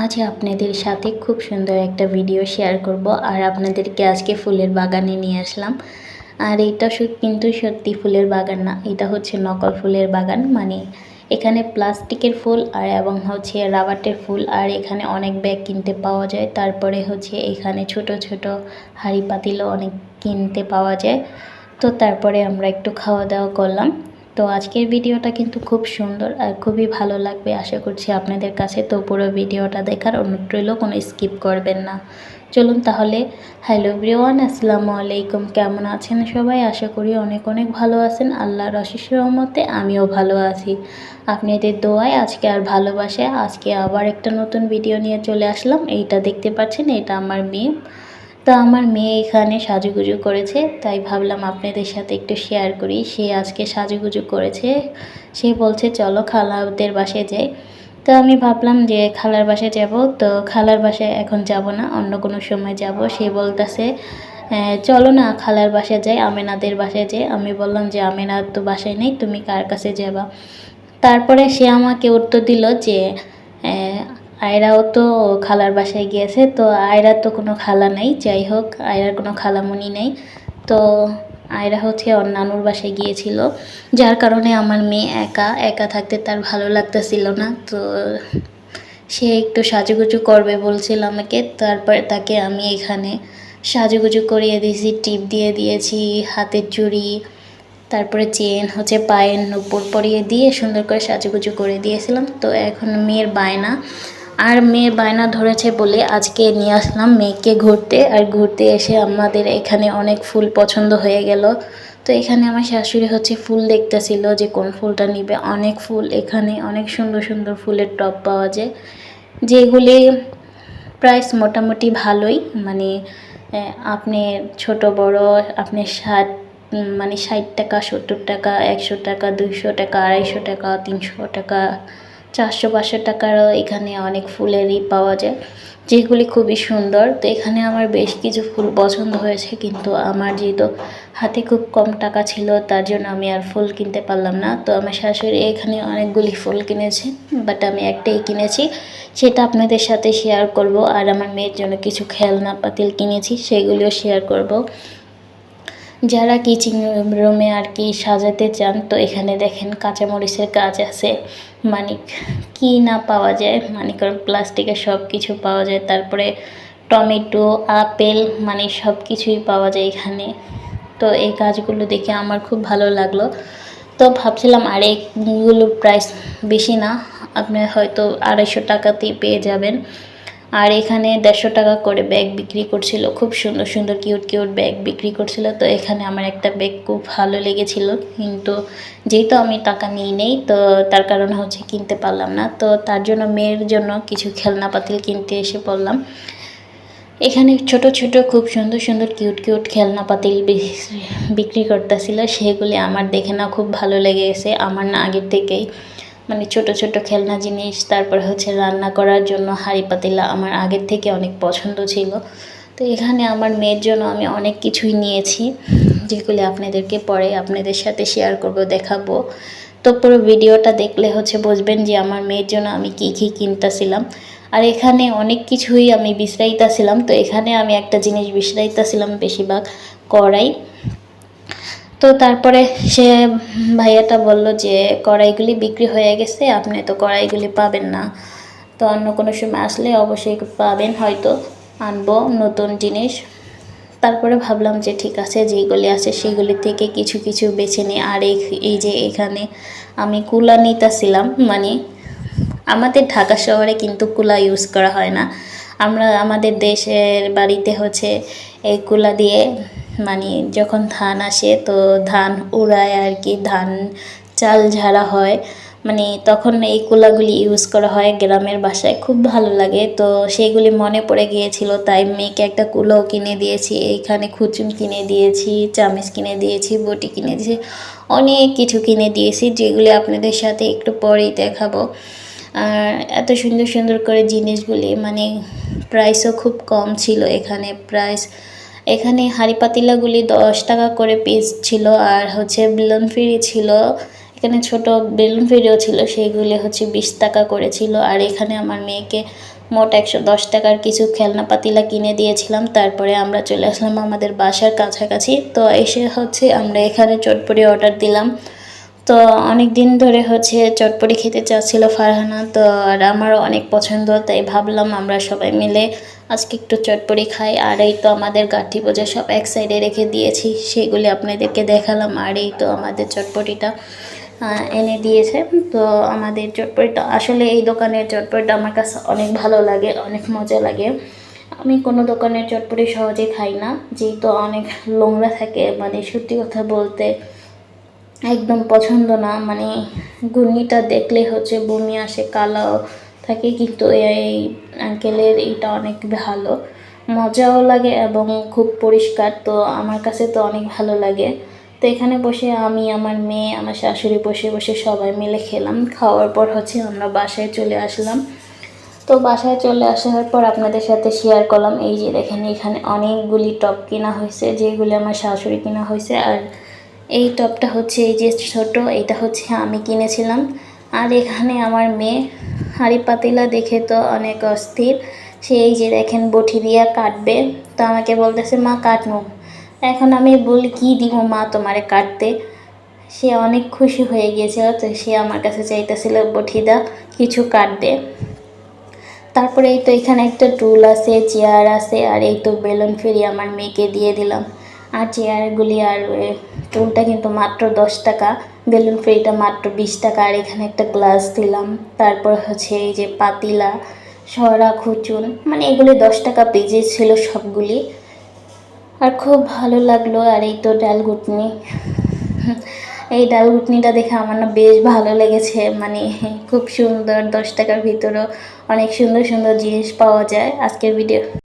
আজ আপনাদের সাথে খুব সুন্দর একটা ভিডিও শেয়ার করব আর আপনাদেরকে আজকে ফুলের বাগানে নিয়ে আসলাম। আর এটা কিন্তু সত্যি ফুলের বাগান না, এটা হচ্ছে নকল ফুলের বাগান। মানে এখানে প্লাস্টিকের ফুল আর এবং হচ্ছে রাবারের ফুল আর এখানে অনেক ব্যাগ কিনতে পাওয়া যায়। তারপরে হচ্ছে এখানে ছোট ছোট হাঁড়ি পাতিলও অনেক কিনতে পাওয়া যায়। তো তারপরে আমরা একটু খাওয়া দাওয়া করলাম। তো আজকের ভিডিওটা কিন্তু খুব সুন্দর আর খুবই ভালো লাগবে আশা করছি আপনাদের কাছে তো পুরো ভিডিওটা দেখার অনুরোধ কোনো স্কিপ করবেন না। চলুন তাহলে। হ্যালো ব্রিওয়ান আসসালামু আলাইকুম। কেমন আছেন সবাই? আশা করি অনেক অনেক ভালো আছেন। আল্লাহর অশেষ রহমতে আমিও ভালো আছি। আপনাদের দোয়ায় আজকে আর ভালোবাসে আজকে আবার একটা নতুন ভিডিও নিয়ে চলে আসলাম। এইটা দেখতে পাচ্ছেন, এটা আমার মেয়ে। তো আমার মেয়ে এখানে সাজুগুজু করেছে, তাই ভাবলাম আপনাদের সাথে একটু শেয়ার করি। সে আজকে সাজুগুজু করেছে। সে বলছে, চলো খালাদের বাসায় যাই। তো আমি ভাবলাম যে, খালার বাসায় যাব। তো খালার বাসায় এখন যাব না, অন্য কোনো সময় যাব। সে বলতেছে চলো না খালার বাসায় যাই, আমেনাদের বাসায় যাই। আমি বললাম যে, আমেনার তো বাসায় নেই, তুমি কার কাছে যাবা? তারপরে সে আমাকে উত্তর দিল যে আয়রাও তো খালার বাসায় গিয়েছে, তো আয়রার তো কোনো খালা নেই, যাই হোক, আয়রার কোনো খালামণি নেই। তো আয়রা হচ্ছে ওর নানুর বাসায় গিয়েছিল, যার কারণে আমার মেয়ে একা একা থাকতে তার ভালো লাগতেছিল না। তো সে একটু সাজুগুজু করবে বলছিল আমাকে, তারপরে তাকে আমি এখানে সাজুগুজু করিয়ে দিয়েছি, টিপ দিয়ে দিয়েছি, হাতের চুড়ি, তারপরে চেন হচ্ছে পায়ের নুপুর পরিয়ে দিয়ে সুন্দর করে সাজুগুজু করে দিয়েছিলাম। তো এখন মেয়ের বায়না আর মেয়ে বায়না ধরেছে বলে আজকে নিয়ে আসলাম মেয়েকে ঘুরতে। আর ঘুরতে এসে আমাদের এখানে অনেক ফুল পছন্দ হয়ে গেল। তো এখানে আমার শাশুড়ি হচ্ছে ফুল দেখতেছিল যে কোন ফুলটা নিবে। অনেক ফুল এখানে অনেক সুন্দর সুন্দর ফুলের টব পাওয়া যায়, যেগুলি প্রাইস মোটামুটি ভালোই। মানে আপনি ছোট, বড়, আপনি ষাট মানে ষাট টাকা, সত্তর টাকা, একশো টাকা, দুইশো টাকা, আড়াইশো টাকা, তিনশো টাকা চারশো পাঁচশো টাকারও এখানে অনেক ফুলেরই পাওয়া যায়, যেগুলি খুবই সুন্দর। তো এখানে আমার বেশ কিছু ফুল পছন্দ হয়েছে, কিন্তু আমার যেহেতু হাতে খুব কম টাকা ছিল, তার জন্য আমি আর ফুল কিনতে পারলাম না। তো আমার শাশুড়ি এখানে অনেকগুলি ফুল কিনেছে, বাট আমি একটাই কিনেছি, সেটা আপনাদের সাথে শেয়ার করব। আর আমার মেয়ের জন্য কিছু খেলনা পাতিল কিনেছি, সেগুলিও শেয়ার করব। যারা কিচিং রুমে আর কি সাজাতে চান, তো এখানে দেখেন কাঁচামরিচের গাছ আছে। মানে কি না পাওয়া যায়? মানে কারণ প্লাস্টিকের সব কিছু পাওয়া যায়। তারপরে টমেটো, আপেল মানে সব কিছুই পাওয়া যায় এখানে। তো এই গাছগুলো দেখে আমার খুব ভালো লাগল। তো ভাবছিলাম আর প্রাইস বেশি না, আপনি হয়তো আড়াইশো টাকাতেই পেয়ে যাবেন। আর এখানে দেড়শো টাকা করে ব্যাগ বিক্রি করছিল। খুব সুন্দর সুন্দর কিউট কিউট ব্যাগ বিক্রি করছিল। তো এখানে আমার একটা ব্যাগ খুব ভালো লেগেছিল। কিন্তু যেহেতু আমি টাকা নিই নেই, তো তার কারণ হচ্ছে কিনতে পারলাম না। তো তার জন্য মেয়ের জন্য কিছু খেলনা পাতিল কিনতে এসে পড়লাম। এখানে ছোট ছোট, খুব সুন্দর সুন্দর কিউট কিউট খেলনা পাতিল বিক্রি করতেছিল। সেগুলি আমার দেখে না খুব ভালো লেগে গেছে আমার না আগের থেকেই মানে ছোট ছোট খেলনা জিনিস, তারপর হচ্ছে রান্না করার জন্য হাঁড়ি পাতিলা আমার আগের থেকে অনেক পছন্দ ছিল। তো এখানে আমার মেয়ের জন্য আমি অনেক কিছুই নিয়েছি, যেগুলি আপনাদেরকে পরে আপনাদের সাথে শেয়ার করব, দেখাবো। তো পুরো ভিডিওটা দেখলে হচ্ছে বুঝবেন যে আমার মেয়ের জন্য আমি কী কী কিনতেছিলাম। আর এখানে অনেক কিছুই আমি বিশ্রাইতাছিলাম, তো এখানে আমি একটা জিনিস বিশ্রাইতাছিলাম বেশিরভাগ, কড়াই। তো তারপরে সে ভাইয়াটা বলল যে, কড়াইগুলি বিক্রি হয়ে গেছে, আপনি তো কড়াইগুলি পাবেন না। তো অন্য কোনো সময় আসলে অবশ্যই পাবেন, হয়তো আনব নতুন জিনিস। তারপরে ভাবলাম যে, ঠিক আছে যেগুলি আছে সেগুলি থেকে কিছু কিছু বেছে নিই। আর এই যে এখানে আমি কুলা নিতেছিলাম মানে আমাদের ঢাকা শহরে কিন্তু কুলা ইউজ করা হয় না। আমরা আমাদের দেশের বাড়িতে হচ্ছে এই কুলা দিয়ে মানে যখন ধান আসে, তো ধান উড়ায় আর কি, ধান চাল ঝাড়া হয়। মানে তখন এই কুলাগুলি ইউজ করা হয় গ্রামের বাসায়। খুব ভালো লাগে। তো সেইগুলি মনে পড়ে গিয়েছিল, তাই মেয়েকে একটা কুলাও কিনে দিয়েছি এইখানে খুচুন কিনে দিয়েছি, চামিচ কিনে দিয়েছি, বটি কিনে দিয়েছি, অনেক কিছু কিনে দিয়েছি, যেগুলি আপনাদের সাথে একটু পরেই দেখাবো। আর এত সুন্দর সুন্দর করে জিনিসগুলি মানে প্রাইসও খুব কম ছিল এখানে। প্রাইস এখানে হাঁড়ি পাতিলাগুলি দশ টাকা করে পিস ছিল আর হচ্ছে বেলুন ফ্রি ছিল। এখানে ছোট বেলুন ফিরিও ছিল সেইগুলি হচ্ছে বিশ টাকা করেছিল আর এখানে আমার মেয়েকে মোট একশো দশ টাকার কিছু খেলনা পাতিলা কিনে দিয়েছিলাম। তারপরে আমরা চলে আসলাম আমাদের বাসার কাছাকাছি। তো এসে হচ্ছে আমরা এখানে চটপটি অর্ডার দিলাম। তো অনেক দিন ধরে হচ্ছে চটপটি খেতে চাচ্ছিল ফারহানা। তো আর আমারও অনেক পছন্দ, তাই ভাবলাম আমরা সবাই মিলে আজকে একটু চটপটি খাই, আর এই তো আমাদের গাঠি বোঝা সব এক সাইডে রেখে দিয়েছি। সেগুলি আপনাদেরকে দেখালাম, আর এই তো আমাদের চটপটিটা এনে দিয়েছে। তো আমাদের চটপটিটা, আসলে এই দোকানের চটপটিটা আমার কাছে অনেক ভালো লাগে, অনেক মজা লাগে। আমি কোনো দোকানের চটপটি সহজে খাই না, যেহেতু অনেক নোংরা থাকে মানে সত্যি কথা বলতে একদম পছন্দ না। মানে ঘূর্ণিটা দেখলে হচ্ছে বমি আসে কালো থাকে, কিন্তু এই আঙ্কেলের এটা অনেক ভালো। মজাও লাগে এবং খুব পরিষ্কার, তো আমার কাছে তো অনেক ভালো লাগে। তো এখানে বসে আমি, আমার মেয়ে, আমার শাশুড়ি বসে বসে সবাই মিলে খেলাম। খাওয়ার পর হচ্ছে আমরা বাসায় চলে আসলাম। তো বাসায় চলে আসার পর আপনাদের সাথে শেয়ার করলাম। এই যে দেখেন, এখানে অনেকগুলি টপ কেনা হয়েছে, যেগুলি আমার শাশুড়ি কেনা হয়েছে। আর এই টপটা হচ্ছে এই যে ছোট, এটা হচ্ছে আমি কিনেছিলাম। আর এখানে আমার মেয়ে হাঁড়ি পাতিলা দেখে তো অনেক অস্থির। সে এই যে দেখেন বটি দিয়া কাটবে। তো আমাকে বলতেছে, মা কাটবো এখন আমি বলি, কি দিব মা তোমারে কাটতে? সে অনেক খুশি হয়ে গিয়েছিল, তো সে আমার কাছে চাইতেছিল বটিদা কিছু কাটবে। তারপরে এই তো এখানে একটা টুল আছে, চেয়ার আছে, আর এই তো বেলুন ফেরি আমার মেয়েকে দিয়ে দিলাম। আর চেয়ারগুলি আর টুলটা কিন্তু মাত্র দশ টাকা। বেলুন ফ্রিটা মাত্র বিশ টাকা, আর এখানে একটা গ্লাস দিলাম। তারপর হচ্ছে এই যে পাতিলা, সরা, খুচুন মানে এগুলি দশ টাকা পেজে ছিল সবগুলি। আর খুব ভালো লাগল, আর এই তো ডাল ঘুটনি। এই ডাল ঘুটনিটা দেখে আমার না বেশ ভালো লেগেছে মানে খুব সুন্দর, দশ টাকার ভিতরেও অনেক সুন্দর সুন্দর জিনিস পাওয়া যায় আজকের ভিডিও